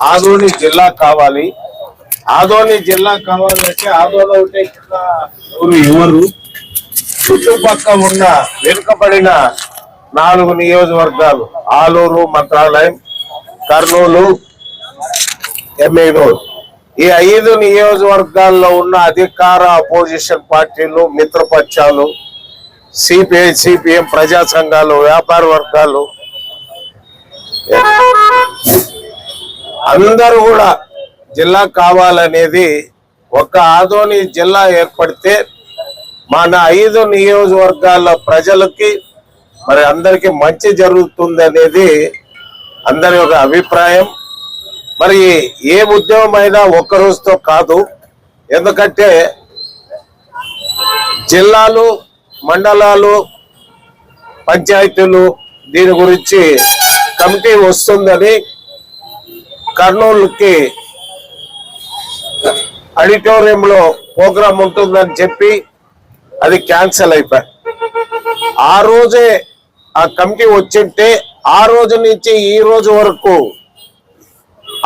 ఆదోని జిల్లా కావాలి. ఆదోని జిల్లా కావాలంటే ఆదోలో ఉంటే జిల్లా ఎవరు ఎవరు? చుట్టుపక్క ఉన్న వెనుకబడిన నాలుగు నియోజకవర్గాలు ఆలూరు మంత్రాలయం కర్నూలు ఎమ్మెగనూరు ఈ ఐదు నియోజకవర్గాల్లో ఉన్న అధికార అపోజిషన్ పార్టీలు మిత్రపక్షాలు సిపిఐ సిపిఎం ప్రజా సంఘాలు వ్యాపార వర్గాలు అందరూ కూడా జిల్లా కావాలనేది ఒక ఆదోని జిల్లా ఏర్పడితే మన ఐదు నియోజకవర్గాల ప్రజలకి మరి అందరికీ మంచి జరుగుతుంది అనేది అందరి ఒక అభిప్రాయం. మరి ఏ ఉద్యమం అయినా ఒక్క రోజుతో కాదు. ఎందుకంటే జిల్లాలు మండలాలు పంచాయతీలు దీని గురించి కమిటీ వస్తుందని కర్నూలుకి ఆడిటోరియంలో ప్రోగ్రాం ఉంటుందని చెప్పి అది క్యాన్సిల్ అయిపోయి. ఆ రోజే ఆ కమిటీ వచ్చింటే ఆ రోజు నుంచి ఈ రోజు వరకు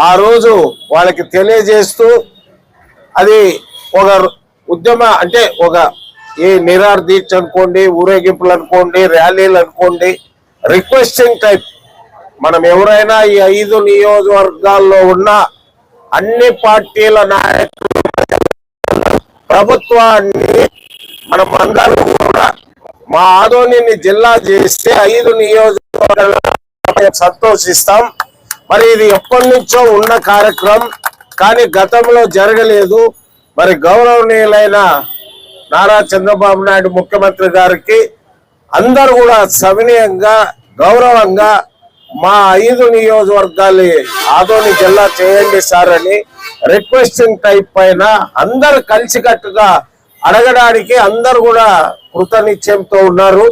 ఆ రోజు వాళ్ళకి తెలియజేస్తూ అది ఒక ఉద్యమ అంటే ఒక ఈ నిరార్ దీక్ష అనుకోండి ఊరేగింపులు అనుకోండి ర్యాలీలు అనుకోండి రిక్వెస్టింగ్ టైప్ మనం ఎవరైనా ఈ ఐదు నియోజకవర్గాల్లో ఉన్న అన్ని పార్టీల నాయకులు ప్రభుత్వాన్ని మనం అందరం కూడా మా ఆదోనిని జిల్లా చేస్తే ఐదు నియోజకవర్గాలు సంతోషిస్తాం. మరి ఇది ఎప్పటి నుంచో ఉన్న కార్యక్రమం కానీ గతంలో జరగలేదు. మరి గౌరవనీయులైన నారా చంద్రబాబు నాయుడు ముఖ్యమంత్రి గారికి అందరు కూడా సవినీయంగా గౌరవంగా మా ఐదు నియోజకవర్గాలు ఆదోని జిల్లా చేయండి సార్ అని రిక్వెస్టింగ్ టైప్ పైన అందరు కలిసికట్టుగా అడగడానికి అందరు కూడా కృతనిశ్చయంతో ఉన్నారు.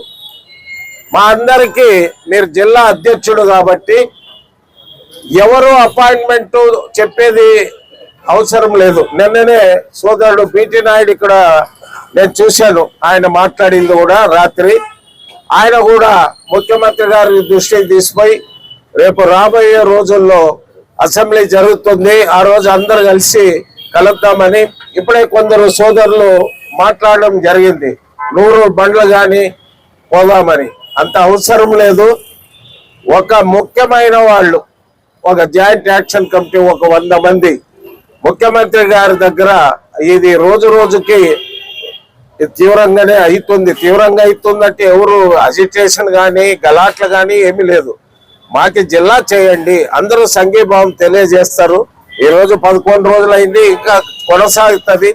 మా అందరికి మీరు జిల్లా అధ్యక్షుడు కాబట్టి ఎవరు అపాయింట్మెంట్ చెప్పేది అవసరం లేదు. నిన్ననే సోదరుడు పిటి నాయుడు ఇక్కడ నేను చూశాను. ఆయన మాట్లాడింది కూడా రాత్రి. ఆయన కూడా ముఖ్యమంత్రి గారి దృష్టికి తీసిపోయి రేపు రాబోయే రోజుల్లో అసెంబ్లీ జరుగుతుంది. ఆ రోజు అందరు కలిసి కలుద్దామని ఇప్పుడే కొందరు సోదరులు మాట్లాడడం జరిగింది. నూరు బండ్లు కానీ పోదామని. అంత అవసరం లేదు. ఒక ముఖ్యమైన వాళ్ళు ఒక జాయింట్ యాక్షన్ కమిటీ ఒక వంద మంది. ముఖ్యమంత్రి గారి దగ్గర ఇది రోజు రోజుకి తీవ్రంగానే అవుతుంది. తీవ్రంగా అవుతుందంటే ఎవరు అజిటేషన్ కానీ గలాట్లు కానీ ఏమీ లేదు. మాకి జిల్లా చేయండి. అందరూ సంఘీభావం తెలియజేస్తారు. ఈ రోజు పదకొండు రోజులు అయింది ఇంకా కొనసాగుతుంది.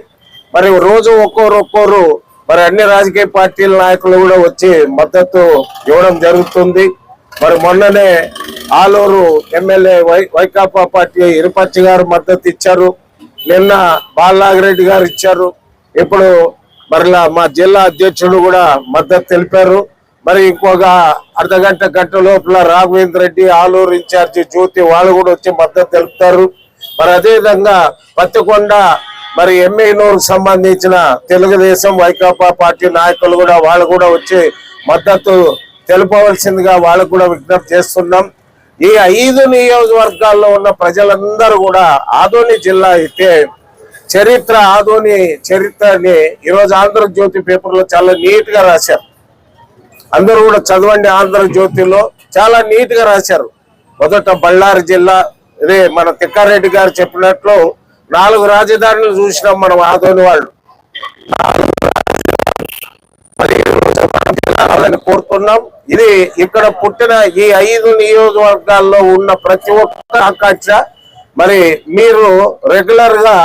మరి రోజు ఒక్కోరు ఒక్కోరు మరి అన్ని రాజకీయ పార్టీల నాయకులు కూడా వచ్చి మద్దతు ఇవ్వడం జరుగుతుంది. మరి మొన్ననే Alur MLA Y Vaikapa party ఇరుపచ్చి గారు మద్దతు ఇచ్చారు. నిన్న బాలనాగిరెడ్డి గారు ఇచ్చారు. ఇప్పుడు మరలా మా జిల్లా అధ్యక్షుడు కూడా మద్దతు తెలిపారు. మరి ఇంకొక అర్ధ గంట గంట లోపల రాఘవేంద్ర రెడ్డి ఆలూరు ఇన్ఛార్జి జ్యోతి వాళ్ళు కూడా వచ్చి మద్దతు తెలుపుతారు. మరి అదే విధంగా పత్తికొండ మరి ఎమ్మెల్యేలకు సంబంధించిన తెలుగుదేశం వైకాపా పార్టీ నాయకులు కూడా వాళ్ళు కూడా వచ్చి మద్దతు తెలుపవలసిందిగా వాళ్ళకు కూడా విజ్ఞప్తి చేస్తున్నాం. ఈ ఐదు నియోజకవర్గాల్లో ఉన్న ప్రజలందరూ కూడా ఆదోని జిల్లా అయితే చరిత్ర ఆదోని చరిత్రని ఈరోజు ఆంధ్రజ్యోతి పేపర్లో చాలా నీట్గా రాశారు. అందరూ కూడా చదవండి ఆంధ్రజ్యోతిలో చాలా నీట్గా రాశారు. మొదట బళ్ళారి జిల్లా ఇదే మన తిక్కారెడ్డి గారు చెప్పినట్లు నాలుగు రాజధానులు చూసినాం మనం ఆదోని వాళ్ళు. కోరుకున్నాం కోరుతున్నాం. ఇది ఇక్కడ పుట్టిన ఈ ఐదు నియోజకవర్గాల్లో ఉన్న ప్రతి ఒక్క ఆకాంక్ష. మరి మీరు రెగ్యులర్గా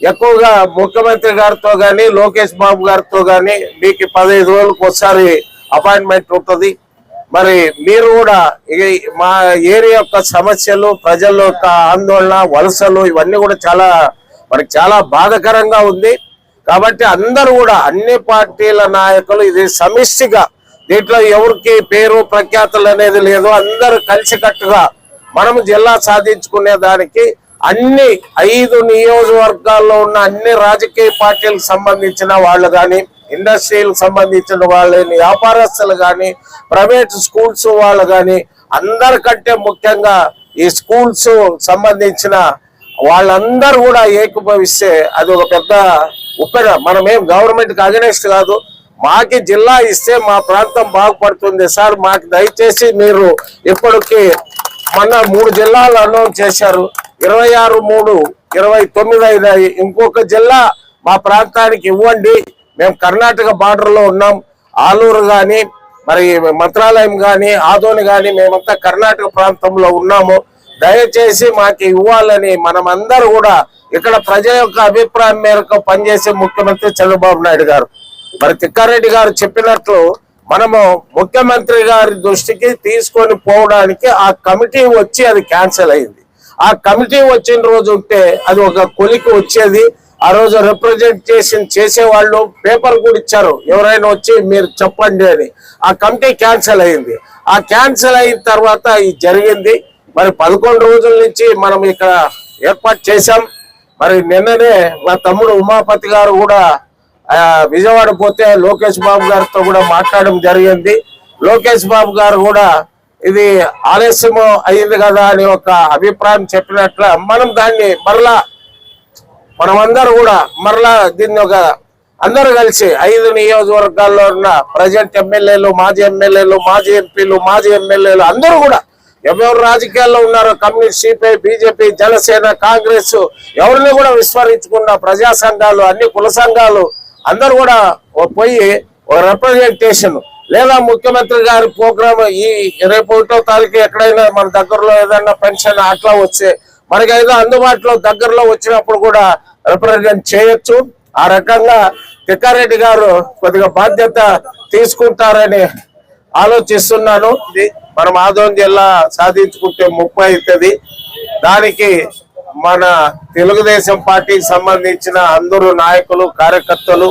ఎక్కువగా ముఖ్యమంత్రి గారితో గాని లోకేష్ బాబు గారితో గాని మీకు పదహైదు రోజులకు ఒకసారి అపాయింట్మెంట్ ఉంటుంది. మరి మీరు కూడా మా ఏరియా యొక్క సమస్యలు ప్రజల యొక్క ఆందోళన వలసలు ఇవన్నీ కూడా చాలా మనకి చాలా బాధకరంగా ఉంది. కాబట్టి అందరూ కూడా అన్ని పార్టీల నాయకులు ఇది సమిష్టిగా దీంట్లో ఎవరికి పేరు ప్రఖ్యాతులు అనేది లేదు. అందరూ కలిసికట్టుగా మనం జిల్లా సాధించుకునే దానికి అన్ని ఐదు నియోజకవర్గాల్లో ఉన్న అన్ని రాజకీయ పార్టీలకు సంబంధించిన వాళ్ళు కానీ ఇండస్ట్రీలకు సంబంధించిన వాళ్ళని వ్యాపారస్తులు కానీ ప్రైవేట్ స్కూల్స్ వాళ్ళు కానీ అందరికంటే ముఖ్యంగా ఈ స్కూల్స్ సంబంధించిన వాళ్ళందరూ కూడా ఏకీభవిస్తే అది ఒక పెద్ద ఉపయోగ మనమేం గవర్నమెంట్కి అగనెస్ట్ కాదు. మాకి జిల్లా ఇస్తే మా ప్రాంతం బాగుపడుతుంది. సార్ మాకు దయచేసి మీరు ఇప్పటికి మొన్న మూడు జిల్లాలు అనౌన్స్ చేశారు. ఇరవై ఆరు మూడు ఇరవై తొమ్మిది అయినాయి. ఇంకొక జిల్లా మా ప్రాంతానికి ఇవ్వండి. మేము కర్ణాటక బార్డర్లో ఉన్నాం. ఆలూరు కానీ మరి మంత్రాలయం కానీ ఆదోని కానీ మేమంతా కర్ణాటక ప్రాంతంలో ఉన్నాము. దయచేసి మాకు ఇవ్వాలని మనమందరూ కూడా ఇక్కడ ప్రజల యొక్క అభిప్రాయం మేరకు పనిచేసే ముఖ్యమంత్రి చంద్రబాబు నాయుడు గారు. మరి తిక్కారెడ్డి గారు చెప్పినట్లు మనము ముఖ్యమంత్రి గారి దృష్టికి తీసుకొని పోవడానికి ఆ కమిటీ వచ్చి అది క్యాన్సిల్ అయింది. ఆ కమిటీ వచ్చిన రోజు ఉంటే అది ఒక కొలికి వచ్చేది. ఆ రోజు రిప్రజెంటేషన్ చేసేవాళ్ళు పేపర్ కూడా ఇచ్చారు. ఎవరైనా వచ్చి మీరు చెప్పండి అని. ఆ కమిటీ క్యాన్సిల్ అయింది. ఆ క్యాన్సిల్ అయిన తర్వాత ఇది జరిగింది. మరి పదకొండు రోజుల నుంచి మనం ఇక్కడ ఏర్పాటు చేశాం. మరి నిన్ననే మా తమ్ముడు ఉమాపతి గారు కూడా విజయవాడ పోతే లోకేష్ బాబు గారితో కూడా మాట్లాడడం జరిగింది. లోకేష్ బాబు గారు కూడా ఇది ఆలస్యం అయింది కదా అని ఒక అభిప్రాయం చెప్పినట్ల మనం దాన్ని మరలా మనమందరూ కూడా మరలా దీన్ని ఒక అందరూ కలిసి ఐదు నియోజకవర్గాల్లో ఉన్న ప్రజెంట్ ఎమ్మెల్యేలు మాజీ ఎమ్మెల్యేలు మాజీ ఎంపీలు మాజీ ఎమ్మెల్యేలు అందరూ కూడా ఎవరు రాజకీయాల్లో ఉన్నారో communist CPI BJP Janasena Congress ఎవరిని కూడా విస్మరించుకున్న ప్రజా సంఘాలు అన్ని కుల సంఘాలు అందరూ కూడా పోయి ఒక రిప్రజెంటేషన్ లేదా ముఖ్యమంత్రి గారి ప్రోగ్రామ్ ఈ రేపు ఒకటో తారీఖు ఎక్కడైనా మన దగ్గరలో ఏదైనా పెన్షన్ అట్లా వచ్చే మనకి ఏదో అందుబాటులో దగ్గరలో వచ్చినప్పుడు కూడా రిప్రజెంట్ చేయొచ్చు. ఆ రకంగా తిక్కారెడ్డి గారు కొద్దిగా బాధ్యత తీసుకుంటారని ఆలోచిస్తున్నాను. ఇది మనం ఆదోన్ జిల్లా సాధించుకుంటే ముప్పై అవుతుంది. దానికి మన తెలుగుదేశం పార్టీకి సంబంధించిన అందరూ నాయకులు కార్యకర్తలు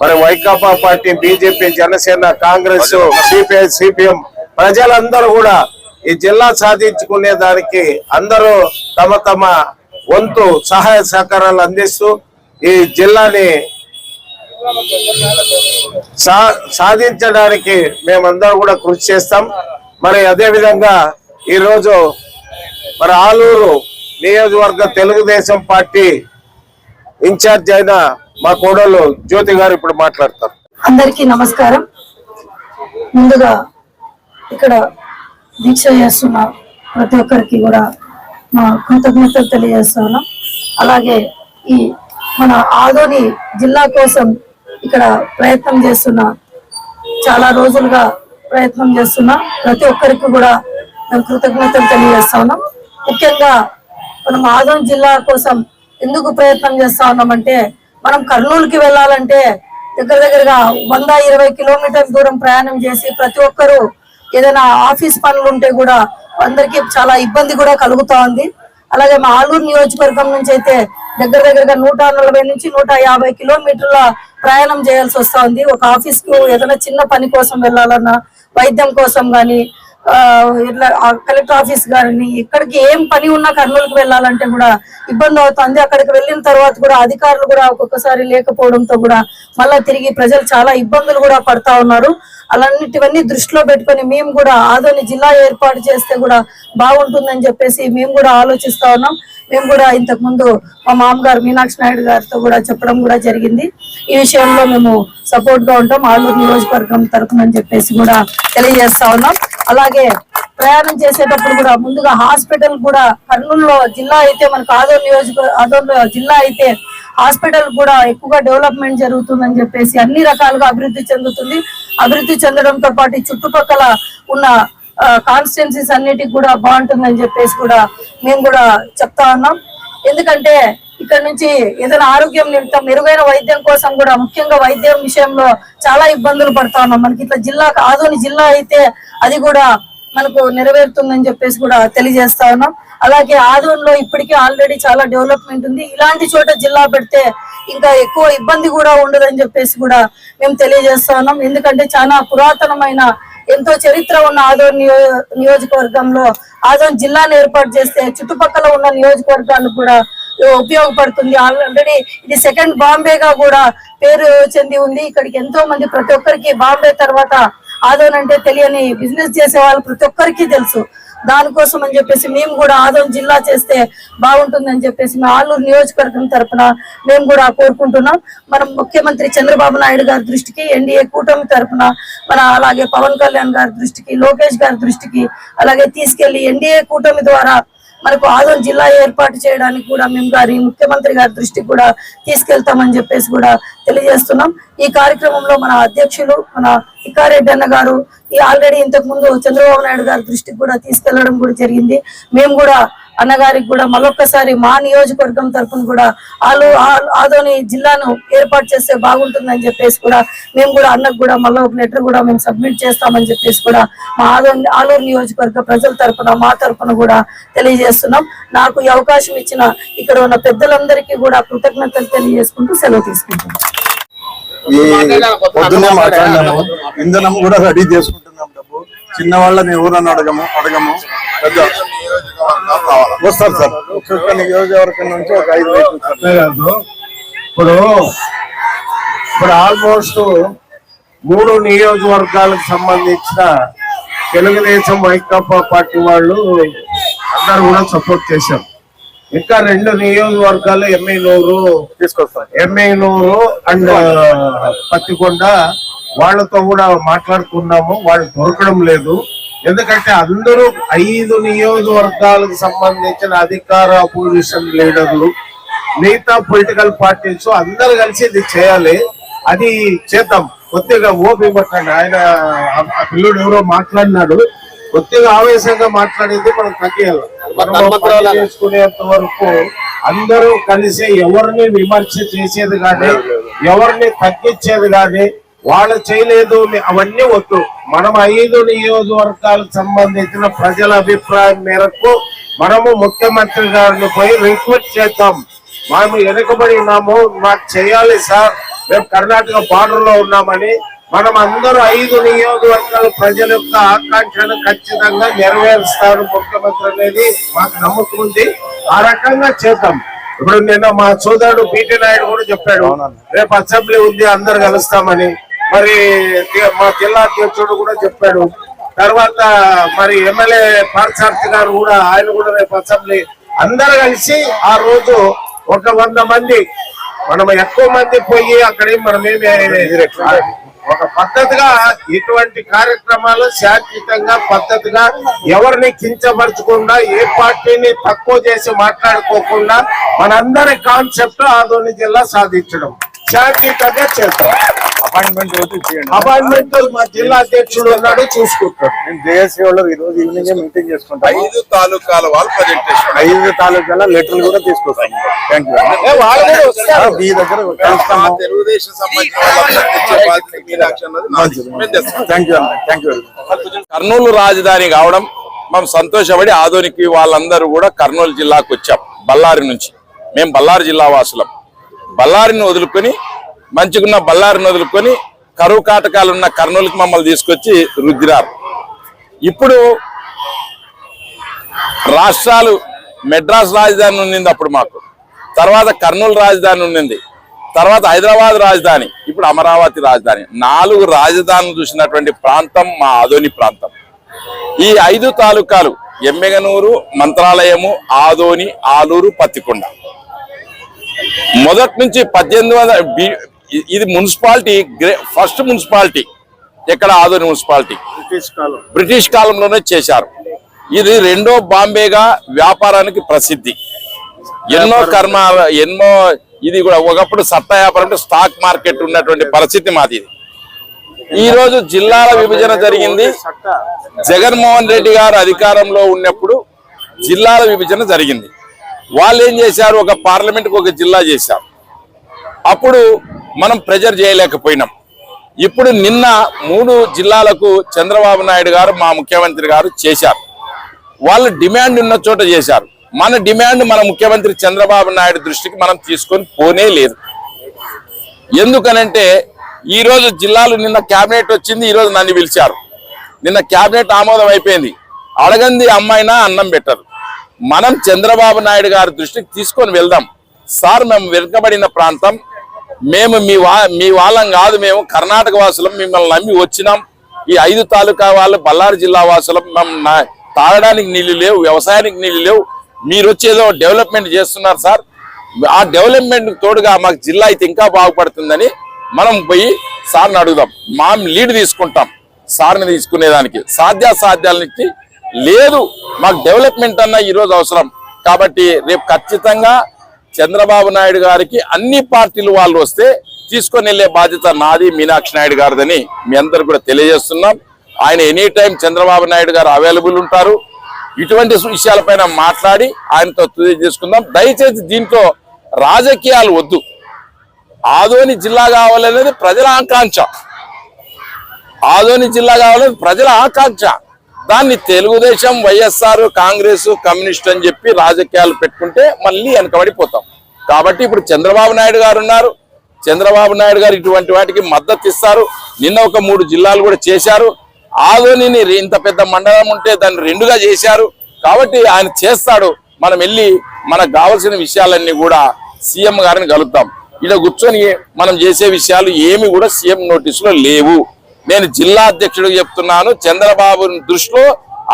మరి Vaikapa party BJP Janasena Congress CPI CPM ప్రజలందరూ కూడా ఈ జిల్లా సాధించుకునే దానికి అందరూ తమ తమ వంతు సహాయ సహకారాలు అందిస్తూ ఈ జిల్లాని సా సాధించడానికి మేమందరం కూడా కృషి చేస్తాం. మరి అదేవిధంగా ఈరోజు మరి ఆలూరు నియోజకవర్గ తెలుగుదేశం పార్టీ ఇన్ఛార్జ్ అయిన మా కోడలు జ్యోతి గారు ఇప్పుడు మాట్లాడతారు. అందరికీ నమస్కారం. ముందుగా ఇక్కడ దీక్ష చేస్తున్న ప్రతి ఒక్కరికి కూడా మా కృతజ్ఞతలు తెలియజేస్తున్నాం. అలాగే ఈ మన ఆదోని జిల్లా కోసం ఇక్కడ ప్రయత్నం చేస్తున్న చాలా రోజులుగా ప్రయత్నం చేస్తున్న ప్రతి ఒక్కరికి కూడా మేము కృతజ్ఞతలు తెలియజేస్తా ఉన్నాం ముఖ్యంగా మనం ఆదోని జిల్లా కోసం ఎందుకు ప్రయత్నం చేస్తా ఉన్నామంటే మనం కర్నూలుకి వెళ్ళాలంటే దగ్గర దగ్గరగా వంద ఇరవై కిలోమీటర్ దూరం ప్రయాణం చేసి ప్రతి ఒక్కరూ ఏదైనా ఆఫీస్ పనులు ఉంటే కూడా అందరికీ చాలా ఇబ్బంది కూడా కలుగుతా ఉంది. అలాగే మా ఆలూరు నియోజకవర్గం నుంచి అయితే దగ్గర దగ్గరగా నూట నలభై నుంచి నూట యాభై కిలోమీటర్ల ప్రయాణం చేయాల్సి వస్తా ఉంది. ఒక ఆఫీస్కు ఏదైనా చిన్న పని కోసం వెళ్ళాలన్నా వైద్యం కోసం గాని ఆ, ఇట్లా కలెక్టర్ ఆఫీస్ గాని ఇక్కడికి ఏం పని ఉన్నా కర్నూలుకి వెళ్ళాలంటే కూడా ఇబ్బంది అవుతుంది. అక్కడికి వెళ్ళిన తర్వాత కూడా అధికారులు కూడా ఒక్కొక్కసారి లేకపోవడంతో కూడా మళ్ళా తిరిగి ప్రజలు చాలా ఇబ్బందులు కూడా పడతా ఉన్నారు. అలాంటివన్నీ దృష్టిలో పెట్టుకొని మేము కూడా ఆదోని జిల్లా ఏర్పాటు చేస్తే కూడా బాగుంటుందని చెప్పేసి మేము కూడా ఆలోచిస్తా ఉన్నాం. మేము కూడా ఇంతకు ముందు మా మామగారు మీనాక్షి నాయుడు గారితో కూడా చెప్పడం కూడా జరిగింది. ఈ విషయంలో మేము సపోర్ట్గా ఉంటాం. ఆలూరు నియోజకవర్గం తరఫున అని చెప్పేసి కూడా తెలియజేస్తా ఉన్నాం. అలాగే ప్రయాణం చేసేటప్పుడు కూడా ముందుగా హాస్పిటల్ కూడా కర్నూలులో జిల్లా అయితే మనకు ఆదో నియోజక ఆదో జిల్లా అయితే హాస్పిటల్ కూడా ఎక్కువగా డెవలప్మెంట్ జరుగుతుందని చెప్పేసి అన్ని రకాలుగా అభివృద్ధి చెందుతుంది. అభివృద్ధి చెందడంతో పాటు చుట్టుపక్కల ఉన్న కాన్స్టిట్యున్సీస్ అన్నిటికి కూడా బాగుంటుందని చెప్పేసి కూడా మేము కూడా చెప్తా ఉన్నాం. ఎందుకంటే ఇక్కడ నుంచి ఏదైనా ఆరోగ్యం నిమిత్తం మెరుగైన వైద్యం కోసం కూడా ముఖ్యంగా వైద్యం విషయంలో చాలా ఇబ్బందులు పడతా ఉన్నాం. మనకి ఇట్లా జిల్లా ఆదోని జిల్లా అయితే అది కూడా మనకు నెరవేరుతుందని చెప్పేసి కూడా తెలియజేస్తా ఉన్నాం. అలాగే ఆదోన్లో ఇప్పటికే ఆల్రెడీ చాలా డెవలప్మెంట్ ఉంది. ఇలాంటి చోట జిల్లా పెడితే ఇంకా ఎక్కువ ఇబ్బంది కూడా ఉండదని చెప్పేసి కూడా మేము తెలియజేస్తున్నాం ఎందుకంటే చాలా పురాతనమైన ఎంతో చరిత్ర ఉన్న ఆదోన్ నియో నియోజకవర్గంలో ఆదోన్ జిల్లాను ఏర్పాటు చేస్తే చుట్టుపక్కల ఉన్న నియోజకవర్గాలకు కూడా ఉపయోగపడుతుంది. ఆల్రెడీ ఇది సెకండ్ బాంబేగా కూడా పేరు చెంది ఉంది. ఇక్కడికి ఎంతో మంది ప్రతి ఒక్కరికి బాంబే తర్వాత ఆదోన్ అంటే తెలియని బిజినెస్ చేసే వాళ్ళు ప్రతి ఒక్కరికి తెలుసు. దానికోసం అని చెప్పేసి మేము కూడా ఆదోన్ జిల్లా చేస్తే బాగుంటుందని చెప్పేసి మా ఆలూరు నియోజకవర్గం తరపున మేము కూడా కోరుకుంటున్నాం. మనం ముఖ్యమంత్రి చంద్రబాబు నాయుడు గారి దృష్టికి ఎన్డీఏ కూటమి తరపున మన అలాగే పవన్ కళ్యాణ్ గారి దృష్టికి లోకేష్ గారి దృష్టికి అలాగే తీసుకెళ్ళి ఎన్డీఏ కూటమి ద్వారా మనకు ఆదోన్ జిల్లా ఏర్పాటు చేయడానికి కూడా మేము గారి ముఖ్యమంత్రి గారి దృష్టికి కూడా తీసుకెళ్తామని చెప్పేసి కూడా తెలియజేస్తున్నాం. ఈ కార్యక్రమంలో మన అధ్యక్షులు మన ఇక్కారెడ్డి అన్న గారు ఈ ఆల్రెడీ ఇంతకు ముందు చంద్రబాబు నాయుడు గారి దృష్టికి కూడా తీసుకెళ్ళడం కూడా జరిగింది. మేము కూడా అన్నగారికి కూడా మరొకసారి మా నియోజకవర్గం తరఫున కూడా ఆలు ఆదోని జిల్లాను ఏర్పాటు చేస్తే బాగుంటుందని చెప్పేసి కూడా మేము కూడా అన్నకు కూడా మళ్ళీ ఒక లెటర్ కూడా మేము సబ్మిట్ చేస్తామని చెప్పేసి కూడా మా ఆదోని ఆలూరు నియోజకవర్గ ప్రజల తరఫున మా తరఫున కూడా తెలియజేస్తున్నాం. నాకు ఈ అవకాశం ఇచ్చిన ఇక్కడ ఉన్న పెద్దలందరికీ కూడా కృతజ్ఞతలు తెలియజేసుకుంటూ సెలవు తీసుకుంటున్నాం. పొద్దున్నే మాట్లాడినాము. ఇంధనం కూడా రెడీ చేసుకుంటున్నాం డబ్బు. చిన్న వాళ్ళని ఎవరని అడగము? అడగము. పెద్ద వస్తారు సార్. ఒక్కొక్క నియోజకవర్గం నుంచి ఒక ఐదు కాదు. ఇప్పుడు ఇప్పుడు ఆల్మోస్ట్ మూడు నియోజకవర్గాలకు సంబంధించిన తెలుగుదేశం వైకాపా పార్టీ వాళ్ళు అందరూ కూడా సపోర్ట్ చేశారు. ఇంకా రెండు నియోజకవర్గాలు ఎమ్మెల్యేలు తీసుకొస్తాం ఎమ్మెల్యేలు అండ్ పత్తికొండ వాళ్ళతో కూడా మాట్లాడుకున్నాము. వాళ్ళు దొరకడం లేదు. ఎందుకంటే అందరూ ఐదు నియోజకవర్గాలకు సంబంధించిన అధికార అపోజిషన్ లీడర్లు మిగతా పొలిటికల్ పార్టీస్ అందరు కలిసి ఇది చేయాలి. అది చేద్దాం. కొద్దిగా ఓపి పట్టండి ఆయన ఆ- పిల్లోడు ఎవరో మాట్లాడినాడు. కొద్దిగా ఆవేశంగా మాట్లాడింది మనం తగ్గియాలి చేసుకునేంత వరకు అందరూ కలిసి ఎవరిని విమర్శ చేసేది కానీ ఎవరిని తగ్గించేది కానీ వాళ్ళు చేయలేదు అవన్నీ వద్దు. మనం ఐదు నియోజకవర్గాలకు సంబంధించిన ప్రజల అభిప్రాయం మేరకు మనము ముఖ్యమంత్రి గారిని పోయి రిక్వెస్ట్ చేద్దాం. మేము వెనుకబడి ఉన్నాము మాకు చేయాలి సార్. మేము కర్ణాటక బార్డర్లో ఉన్నామని మనం అందరూ ఐదు నియోజకవర్గాల ప్రజల యొక్క ఆకాంక్షను ఖచ్చితంగా నెరవేరుస్తారు ముఖ్యమంత్రి అనేది మాకు నమ్మకం ఉంది. ఆ రకంగా చేద్దాం. ఇప్పుడు నిన్న మా సోదరుడు పిటి నాయుడు కూడా చెప్పాడు రేపు అసెంబ్లీ ఉంది అందరు కలుస్తామని. మరి మా జిల్లా అధ్యక్షుడు కూడా చెప్పాడు. తర్వాత మరి ఎమ్మెల్యే పార్సార్థి గారు కూడా ఆయన కూడా రేపు అసెంబ్లీ అందరు కలిసి ఆ రోజు ఒక వంద మంది మనం ఎక్కువ మంది పోయి అక్కడ మనమేమి మనం ఏమి ఒక పద్ధతిగా ఇటువంటి కార్యక్రమాలు శాశ్వతంగా పద్ధతిగా ఎవరిని కించపరచకుండా ఏ పార్టీని తక్కువ చేసి మాట్లాడుకోకుండా మనందరి కాన్సెప్ట్ ఆదోని జిల్లా సాధించడం. శాశ్వతంగా చేస్తాం. అపాయింట్మెంట్ అపాయింట్మెంట్ మా జిల్లా అధ్యక్షుడు ఉన్నాడు చూసుకుంటాడు. నేను జేఏసీ వాళ్ళు ఈ రోజు ఈవినింగ్ మీటింగ్ చేసుకుంటాం ఐదు తాలూకాల వాళ్ళు ప్రజెంటేషన్ ఐదు తాలూకాల లెటర్లు కూడా తీసుకొస్తాం థ్యాంక్ యూ ఏ, వాళ్ళు కూడా వస్తారు. మీ దగ్గర Telugu Desam. Thank you thank you Kurnool రాజధాని కావడం మేము సంతోషపడి ఆధునికి వాళ్ళందరూ కూడా కర్నూలు జిల్లాకు వచ్చాం బళ్ళారి నుంచి. మేము బళ్ళారి జిల్లా వాసులం. బళ్ళారిని వదులుకొని మంచిగున్న బళ్ళారిని వదులుకొని కరువు కాటకాలు ఉన్న కర్నూలుకి మమ్మల్ని తీసుకొచ్చి రుద్దిరారు. ఇప్పుడు రాష్ట్రాలు మెడ్రాస్ రాజధాని ఉండింది అప్పుడు మాకు. తర్వాత కర్నూలు రాజధాని ఉండింది తర్వాత హైదరాబాద్ రాజధాని ఇప్పుడు అమరావతి రాజధాని. నాలుగు రాజధానులు చూసినటువంటి ప్రాంతం మా ఆదోని ప్రాంతం. ఈ ఐదు తాలూకాలు ఎమ్మెగనూరు మంత్రాలయము ఆదోని ఆలూరు పత్తికొండ. మొదటి నుంచి పద్దెనిమిది వందల ఇది మున్సిపాలిటీ ఫస్ట్ మున్సిపాలిటీ ఎక్కడ ఆదోని మున్సిపాలిటీ? బ్రిటిష్ కాలం. బ్రిటిష్ కాలంలోనే చేశారు. ఇది రెండో బాంబేగా వ్యాపారానికి ప్రసిద్ధి. ఎన్నో కర్మ ఎన్నో ఇది కూడా ఒకప్పుడు సత్తా వ్యాపారం అంటే స్టాక్ మార్కెట్ ఉన్నటువంటి పరిస్థితి మాది ఇది. ఈ రోజు జిల్లాల విభజన జరిగింది. జగన్మోహన్ రెడ్డి గారు అధికారంలో ఉన్నప్పుడు జిల్లాల విభజన జరిగింది. వాళ్ళు ఏం చేశారు? ఒక పార్లమెంట్కి ఒక జిల్లా చేశారు. అప్పుడు మనం ప్రెజర్ చేయలేకపోయినాం. ఇప్పుడు నిన్న మూడు జిల్లాలకు చంద్రబాబు నాయుడు గారు మా ముఖ్యమంత్రి గారు చేశారు. వాళ్ళు డిమాండ్ ఉన్న చోట చేశారు. మన డిమాండ్ మన ముఖ్యమంత్రి చంద్రబాబు నాయుడు దృష్టికి మనం తీసుకొని పోనే లేదు. ఎందుకనంటే ఈరోజు జిల్లాలు నిన్న కేబినెట్ వచ్చింది ఈరోజు నన్ను పిలిచారు. నిన్న కేబినెట్ ఆమోదం అయిపోయింది. అడగంది అమ్మాయినా అన్నం పెట్టరు. మనం చంద్రబాబు నాయుడు గారి దృష్టికి తీసుకొని వెళ్దాం. సార్ మేము వెనుకబడిన ప్రాంతం. మేము మీ వా మీ వాళ్ళం కాదు మేము. కర్ణాటక వాసులం మిమ్మల్ని నమ్మి వచ్చినాం. ఈ ఐదు తాలూకా వాళ్ళు బళ్ళారి జిల్లా వాసులం మేము తాగడానికి నీళ్ళు లేవు వ్యవసాయానికి నీళ్ళు లేవు. మీరు వచ్చేదో డెవలప్మెంట్ చేస్తున్నారు సార్. ఆ డెవలప్మెంట్ తోడుగా మాకు జిల్లా అయితే ఇంకా బాగుపడుతుందని మనం పోయి సార్ని అడుగుదాం. మా లీడ్ తీసుకుంటాం. సార్ని తీసుకునేదానికి సాధ్యాసాధ్యాలని లేదు మాకు డెవలప్మెంట్ అన్న ఈరోజు అవసరం. కాబట్టి రేపు ఖచ్చితంగా చంద్రబాబు నాయుడు గారికి అన్ని పార్టీలు వాళ్ళు వస్తే తీసుకొని వెళ్ళే బాధ్యత నాది మీనాక్షి నాయుడు గారిదని మీ అందరు కూడా తెలియజేస్తున్నాం. ఆయన ఎనీ టైం చంద్రబాబు నాయుడు గారు అవైలబుల్ ఉంటారు. ఇటువంటి విషయాలపైన మాట్లాడి ఆయనతో తెలియజేసుకుందాం. చేసుకుందాం దయచేసి దీంట్లో రాజకీయాలు వద్దు. ఆదోని జిల్లా కావాలనేది ప్రజల ఆకాంక్ష. ఆదోని జిల్లా కావాలని ప్రజల ఆకాంక్ష. దాన్ని తెలుగుదేశం వైఎస్ఆర్ కాంగ్రెస్ కమ్యూనిస్ట్ అని చెప్పి రాజకీయాలు పెట్టుకుంటే మళ్ళీ వెనకబడిపోతాం. కాబట్టి ఇప్పుడు చంద్రబాబు నాయుడు గారు ఉన్నారు. చంద్రబాబు నాయుడు గారు ఇటువంటి వాటికి మద్దతు ఇస్తారు. నిన్న ఒక మూడు జిల్లాలు కూడా చేశారు. ఆదోనిని ఇంత పెద్ద మండలం ఉంటే దాన్ని రెండుగా చేశారు. కాబట్టి ఆయన చేస్తాడు. మనం వెళ్ళి మనకు కావాల్సిన విషయాలన్నీ కూడా సీఎం గారిని కలుద్దాం. ఇలా కూర్చొని మనం చేసే విషయాలు ఏమి కూడా సీఎం నోటీసులో లేవు. నేను జిల్లా అధ్యక్షుడికి చెప్తున్నాను. చంద్రబాబు దృష్టిలో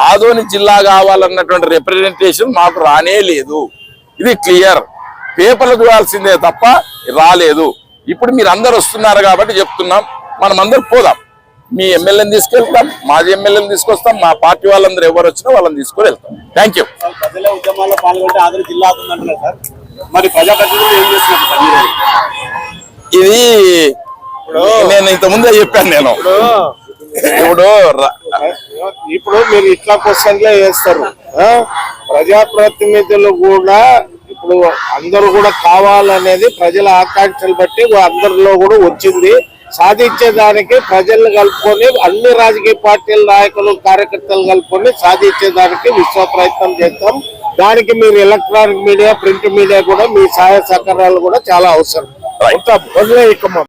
ఆదోని జిల్లా కావాలన్నటువంటి రిప్రజెంటేషన్ మాకు రానే లేదు. ఇది క్లియర్ పేపర్లు చూడాల్సిందే తప్ప రాలేదు. ఇప్పుడు మీరు అందరు వస్తున్నారు కాబట్టి చెప్తున్నాం. మనం అందరు పోదాం. మీ ఎమ్మెల్యేని తీసుకెళ్తాం మాజీ ఎమ్మెల్యేని తీసుకొస్తాం మా పార్టీ వాళ్ళందరూ ఎవరు వచ్చినా వాళ్ళని తీసుకొని వెళ్తాం. Thank you? ఇది నేను ఇంత ముందే చెప్పాను నేను ఇప్పుడు ఇప్పుడు మీరు ఇట్లా క్వశ్చన్లే వేస్తారు? ప్రజాప్రతినిధులు కూడా ఇప్పుడు అందరూ కూడా కావాలనేది ప్రజల ఆకాంక్షలు బట్టి అందరిలో కూడా వచ్చింది సాధించేదానికి ప్రజలను కలుపుకొని అన్ని రాజకీయ పార్టీల నాయకులు కార్యకర్తలు కలుపుకొని సాధించేదానికి విశ్వ ప్రయత్నం చేస్తాం దానికి మీరు ఎలక్ట్రానిక్ మీడియా ప్రింట్ మీడియా కూడా మీ సహాయ సహకారాలు కూడా చాలా అవసరం. వదిలేయకమ్మా.